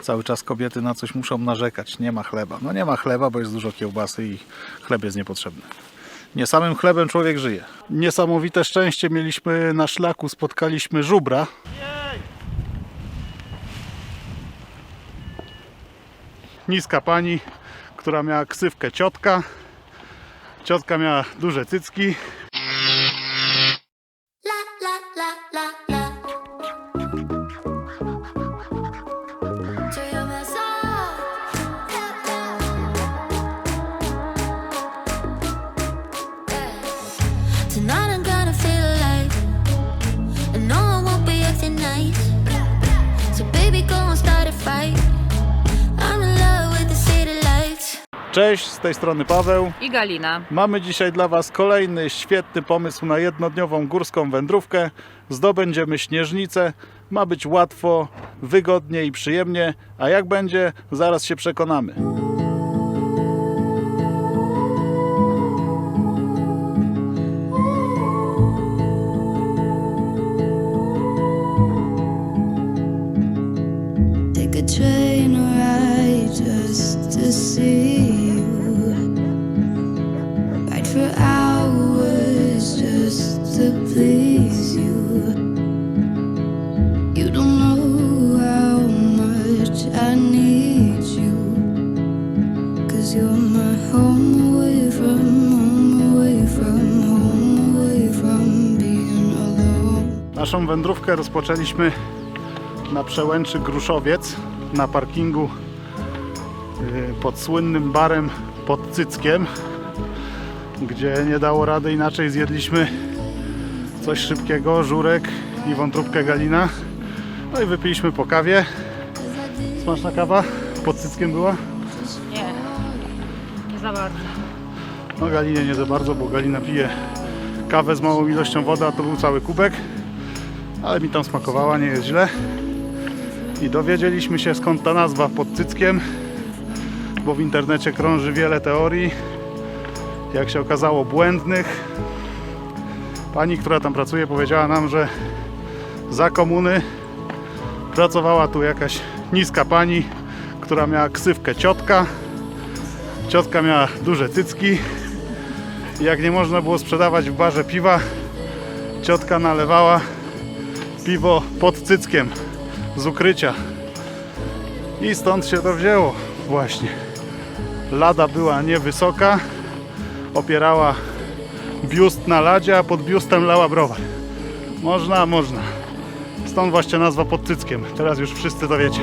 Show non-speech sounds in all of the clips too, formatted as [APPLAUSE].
Cały czas kobiety na coś muszą narzekać. Nie ma chleba. No nie ma chleba, bo jest dużo kiełbasy i chleb jest niepotrzebny. Nie samym chlebem człowiek żyje. Niesamowite szczęście mieliśmy na szlaku. Spotkaliśmy żubra. Niska pani, która miała ksywkę ciotka. Ciotka miała duże cycki. Cześć, z tej strony Paweł. i Galina. Mamy dzisiaj dla Was kolejny świetny pomysł na jednodniową górską wędrówkę. Zdobędziemy śnieżnicę. Ma być łatwo, wygodnie i przyjemnie. A jak będzie, zaraz się przekonamy. Naszą wędrówkę rozpoczęliśmy na przełęczy Gruszowiec na parkingu yy, pod słynnym barem pod Cyckiem, gdzie nie dało rady inaczej zjedliśmy coś szybkiego, żurek i wątróbkę Galina. No i wypiliśmy po kawie. Smaczna kawa pod Cyckiem była? Nie, nie za bardzo. No Galinie nie za bardzo, bo Galina pije kawę z małą ilością wody, a to był cały kubek. Ale mi tam smakowała, nie jest źle. I dowiedzieliśmy się skąd ta nazwa pod cyckiem, bo w internecie krąży wiele teorii, jak się okazało błędnych. Pani, która tam pracuje, powiedziała nam, że za komuny pracowała tu jakaś niska pani, która miała ksywkę ciotka. Ciotka miała duże cycki. Jak nie można było sprzedawać w barze piwa, ciotka nalewała piwo pod cyckiem z ukrycia. I stąd się to wzięło właśnie. Lada była niewysoka, opierała biust na ladzie, a pod biustem lała browar. Można, można. Stąd właśnie nazwa pod cyckiem. Teraz już wszyscy to wiecie.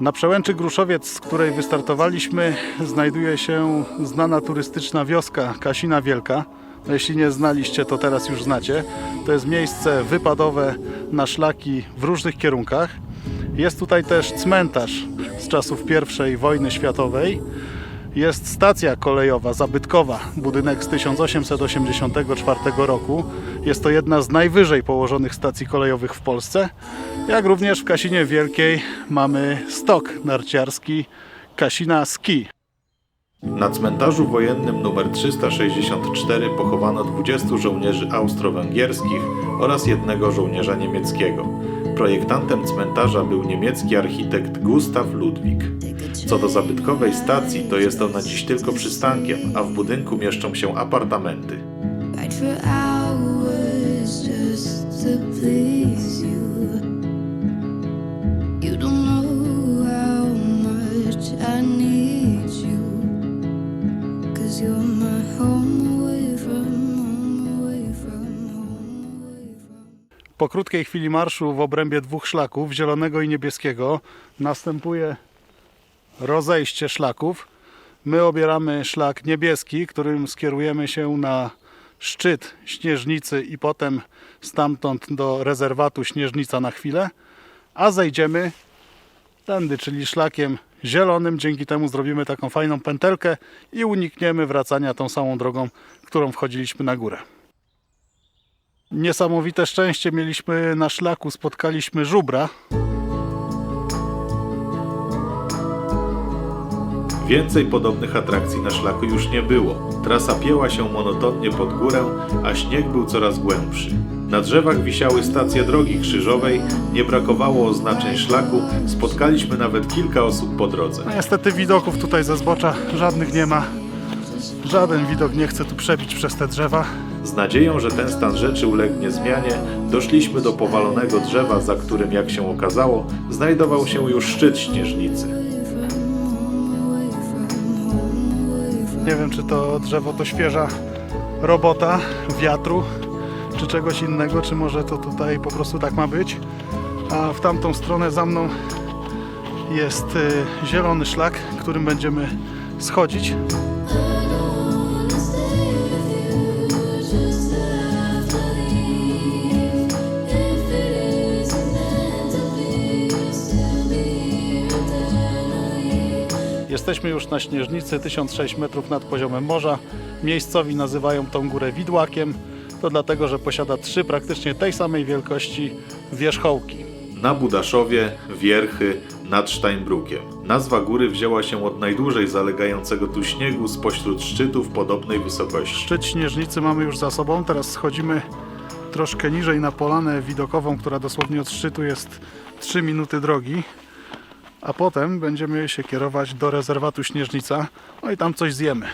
Na przełęczy Gruszowiec, z której wystartowaliśmy, znajduje się znana turystyczna wioska Kasina Wielka. No, Jeśli nie znaliście, to teraz już znacie. To jest miejsce wypadowe na szlaki w różnych kierunkach. Jest tutaj też cmentarz z czasów I wojny światowej. Jest stacja kolejowa zabytkowa, budynek z 1884 roku. Jest to jedna z najwyżej położonych stacji kolejowych w Polsce. Jak również w Kasinie Wielkiej mamy stok narciarski Kasina Ski. Na cmentarzu wojennym nr 364 pochowano 20 żołnierzy austro-węgierskich oraz jednego żołnierza niemieckiego. Projektantem cmentarza był niemiecki architekt Gustav Ludwig. Co do zabytkowej stacji, to jest ona dziś tylko przystankiem, a w budynku mieszczą się apartamenty. Po krótkiej chwili marszu w obrębie dwóch szlaków, zielonego i niebieskiego, następuje rozejście szlaków. My obieramy szlak niebieski, którym skierujemy się na szczyt Śnieżnicy i potem stamtąd do rezerwatu Śnieżnica na chwilę, a zejdziemy tędy, czyli szlakiem zielonym. Dzięki temu zrobimy taką fajną pętelkę i unikniemy wracania tą samą drogą, którą wchodziliśmy na górę. Niesamowite szczęście mieliśmy na szlaku, spotkaliśmy żubra. Więcej podobnych atrakcji na szlaku już nie było. Trasa pięła się monotonnie pod górę, a śnieg był coraz głębszy. Na drzewach wisiały stacje drogi krzyżowej, nie brakowało oznaczeń szlaku, spotkaliśmy nawet kilka osób po drodze. No niestety widoków tutaj ze zbocza żadnych nie ma. Żaden widok nie chce tu przebić przez te drzewa. Z nadzieją, że ten stan rzeczy ulegnie zmianie, doszliśmy do powalonego drzewa, za którym, jak się okazało, znajdował się już szczyt śnieżnicy. Nie wiem, czy to drzewo to świeża robota wiatru, czy czegoś innego, czy może to tutaj po prostu tak ma być. A w tamtą stronę za mną jest y, zielony szlak, którym będziemy schodzić. Jesteśmy już na Śnieżnicy, 1006 metrów nad poziomem morza. Miejscowi nazywają tą górę Widłakiem. To dlatego, że posiada trzy praktycznie tej samej wielkości wierzchołki. Na Budaszowie, Wierchy, nad Steinbruckiem. Nazwa góry wzięła się od najdłużej zalegającego tu śniegu spośród szczytów podobnej wysokości. Szczyt Śnieżnicy mamy już za sobą. Teraz schodzimy troszkę niżej na polanę widokową, która dosłownie od szczytu jest 3 minuty drogi. A potem będziemy się kierować do rezerwatu Śnieżnica. No i tam coś zjemy.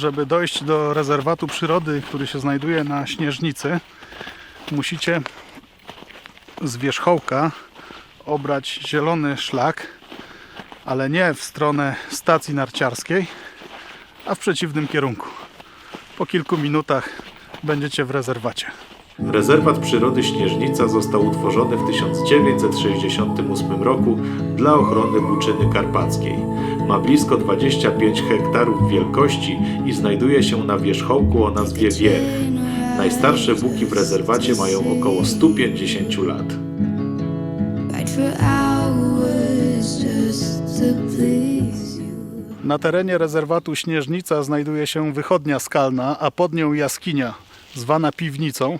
Żeby dojść do rezerwatu przyrody, który się znajduje na Śnieżnicy, musicie z wierzchołka obrać zielony szlak, ale nie w stronę stacji narciarskiej, a w przeciwnym kierunku. Po kilku minutach będziecie w rezerwacie. Rezerwat przyrody Śnieżnica został utworzony w 1968 roku dla ochrony Buczyny Karpackiej. Ma blisko 25 hektarów wielkości i znajduje się na wierzchołku o nazwie Wierch. Najstarsze buki w rezerwacie mają około 150 lat. Na terenie rezerwatu Śnieżnica znajduje się wychodnia skalna, a pod nią jaskinia, zwana piwnicą,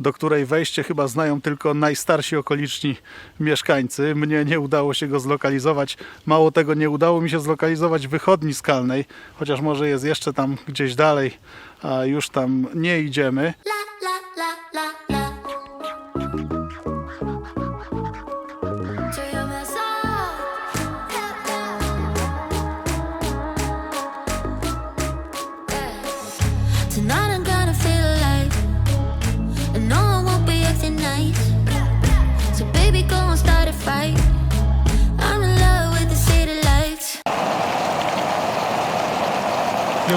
do której wejście chyba znają tylko najstarsi okoliczni mieszkańcy. Mnie nie udało się go zlokalizować. Mało tego, nie udało mi się zlokalizować wychodni skalnej, chociaż może jest jeszcze tam gdzieś dalej, a już tam nie idziemy. Tonight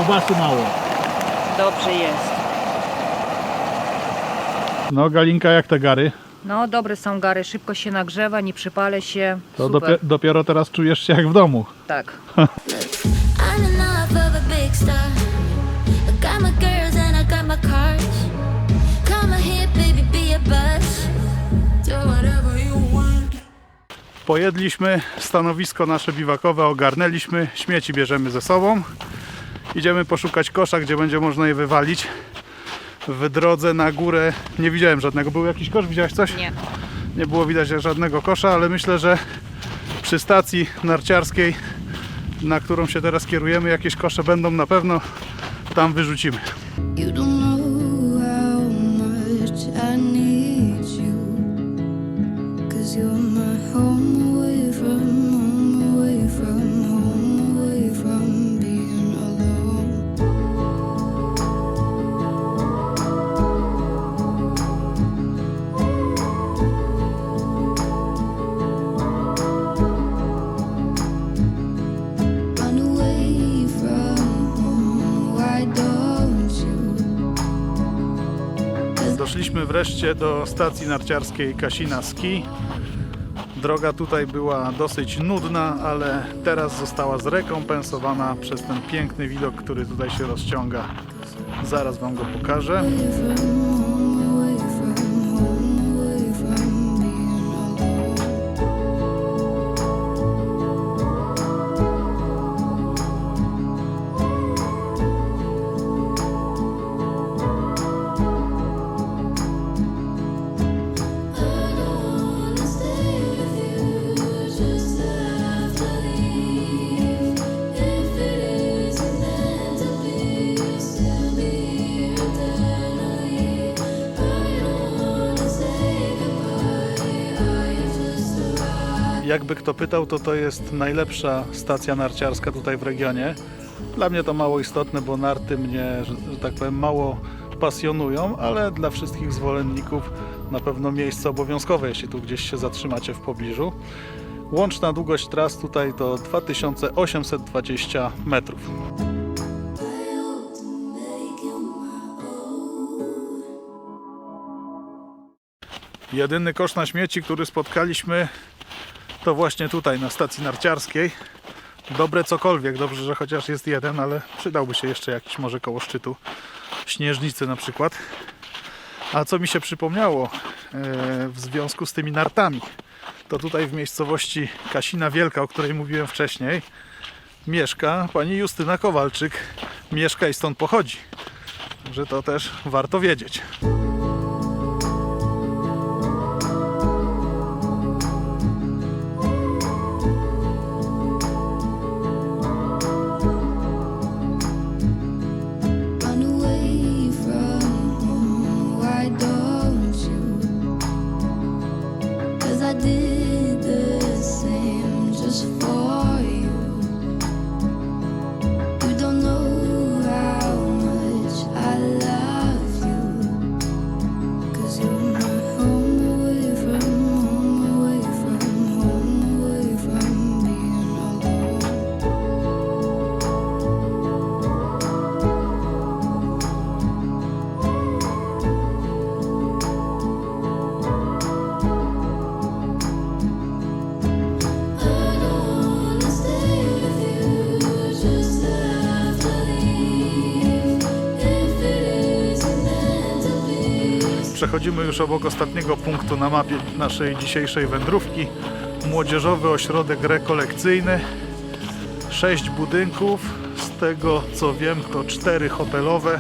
Kiełbasy mało. Dobrze jest. No Galinka, jak te gary? No, dobre są gary, szybko się nagrzewa, nie przypalę się. To Super. dopie- dopiero teraz czujesz się jak w domu. Tak. I'm enough of a big star I got my girls and I got my cars Come on here baby be a buzz Do whatever you want Pojedliśmy, stanowisko nasze biwakowe ogarnęliśmy, śmieci bierzemy ze sobą. Idziemy poszukać kosza, gdzie będzie można je wywalić. W drodze na górę nie widziałem żadnego. Był jakiś kosz? Widziałeś coś? Nie. Nie było widać żadnego kosza, ale myślę, że przy stacji narciarskiej, na którą się teraz kierujemy, jakieś kosze będą na pewno, tam wyrzucimy. Wreszcie do stacji narciarskiej Kasina Ski. Droga tutaj była dosyć nudna, ale teraz została zrekompensowana przez ten piękny widok, który tutaj się rozciąga. Zaraz Wam go pokażę. Jakby kto pytał, to to jest najlepsza stacja narciarska tutaj w regionie. Dla mnie to mało istotne, bo narty mnie, że, tak powiem, mało pasjonują, ale dla wszystkich zwolenników na pewno miejsce obowiązkowe, jeśli tu gdzieś się zatrzymacie w pobliżu. Łączna długość tras tutaj to 2820 metrów. Jedyny kosz na śmieci, który spotkaliśmy, to właśnie tutaj na stacji narciarskiej. Dobre cokolwiek, dobrze, że chociaż jest jeden, ale przydałby się jeszcze jakiś może koło szczytu śnieżnicy na przykład. A co mi się przypomniało e, w związku z tymi nartami, to tutaj w miejscowości Kasina Wielka, o której mówiłem wcześniej, mieszka pani Justyna Kowalczyk. Mieszka i stąd pochodzi. Że to też warto wiedzieć. Przechodzimy już obok ostatniego punktu na mapie naszej dzisiejszej wędrówki. Młodzieżowy ośrodek rekolekcyjny. Sześć budynków, z tego co wiem to cztery hotelowe,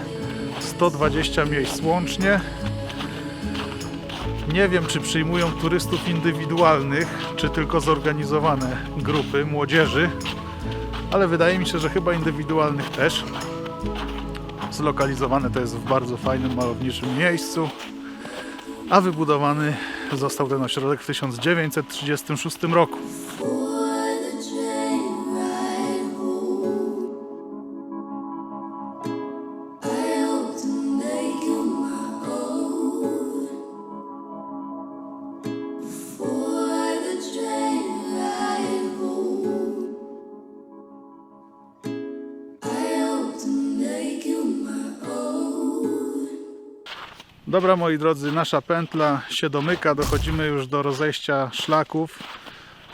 120 miejsc łącznie. Nie wiem czy przyjmują turystów indywidualnych, czy tylko zorganizowane grupy młodzieży, ale wydaje mi się, że chyba indywidualnych też. Zlokalizowane to jest w bardzo fajnym, malowniczym miejscu a wybudowany został ten ośrodek w 1936 roku. Dobra moi drodzy, nasza pętla się domyka, dochodzimy już do rozejścia szlaków,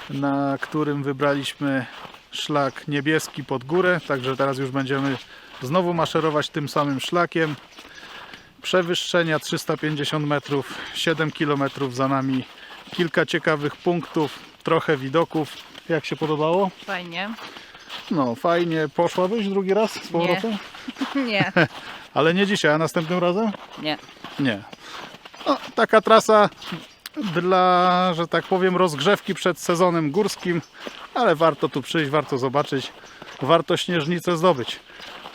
na którym wybraliśmy szlak niebieski pod górę, także teraz już będziemy znowu maszerować tym samym szlakiem. Przewyższenia 350 metrów, 7 km za nami, kilka ciekawych punktów, trochę widoków. Jak się podobało? Fajnie. No fajnie, poszłabyś drugi raz z powrotem? Nie, [LAUGHS] [LAUGHS] Ale nie dzisiaj, a następnym razem? nie. Nie. No, taka trasa dla, że tak powiem, rozgrzewki przed sezonem górskim, ale warto tu przyjść, warto zobaczyć, warto śnieżnicę zdobyć.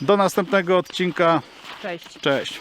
Do następnego odcinka. Cześć. Cześć.